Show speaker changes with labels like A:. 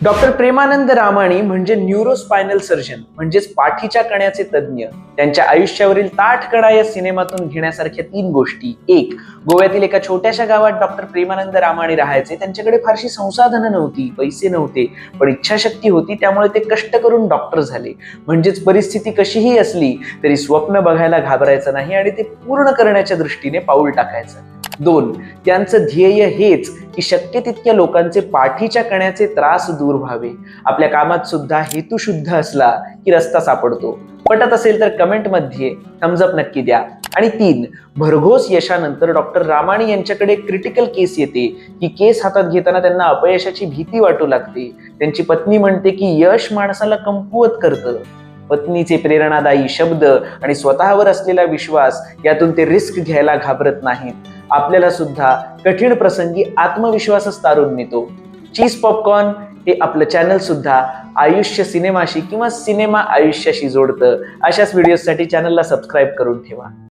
A: Doctor Premanand Ramani म्हणजे न्यूरोस्पायनल surgeon म्हणजेच पाठीच्या कण्याचे तज्ज्ञ. त्यांच्या आयुष्यावरील ताठ कणा या सिनेमातून घेण्यासारख्या तीन गोष्टी. एक गोव्यातील एका छोट्याशा गावात डॉक्टर प्रेमानंद रामाणी राहायचे. त्यांच्याकडे फारशी संसाधनं नव्हती पैसे नव्हते पण इच्छाशक्ती होती त्यामुळे ते कष्ट करून डॉक्टर झाले. म्हणजेच परिस्थिती कशीही असली तरी स्वप्न बघायला घाबरायचं नाही आणि ते पूर्ण करण्याच्या दृष्टीने पाऊल टाकायचं. दोन. त्यांचं ध्येय हेच की शक्य तितक्या लोकांचे पाठीच्या कण्याचे त्रास दूर व्हावे. आपल्या कामात सुद्धा हेतू शुद्ध असला की रस्ता सापडतो. पटत असेल तर कमेंटमध्ये थम्सअप नक्की द्या. आणि तीन भरघोस यशानंतर डॉक्टर रामाणी यांच्याकडे क्रिटिकल केस येते. ही केस हातात घेताना त्यांना अपयशाची भीती वाटू लागते. त्यांची पत्नी म्हणते की यश माणसाला कमकुवत करतं. पत्नीचे प्रेरणादायी शब्द आणि स्वतःवर असलेला विश्वास यातून ते रिस्क घ्यायला घाबरत नाहीत. आपल्याला सुद्धा कठीण प्रसंगी आत्मविश्वासच तारून नेतो. चीज पॉपकॉर्न हे आपलं चॅनल सुद्धा आयुष्य सिनेमाशी किंवा सिनेमा आयुष्याशी जोडतं. अशाच व्हिडिओसाठी चॅनलला सबस्क्राईब करून ठेवा.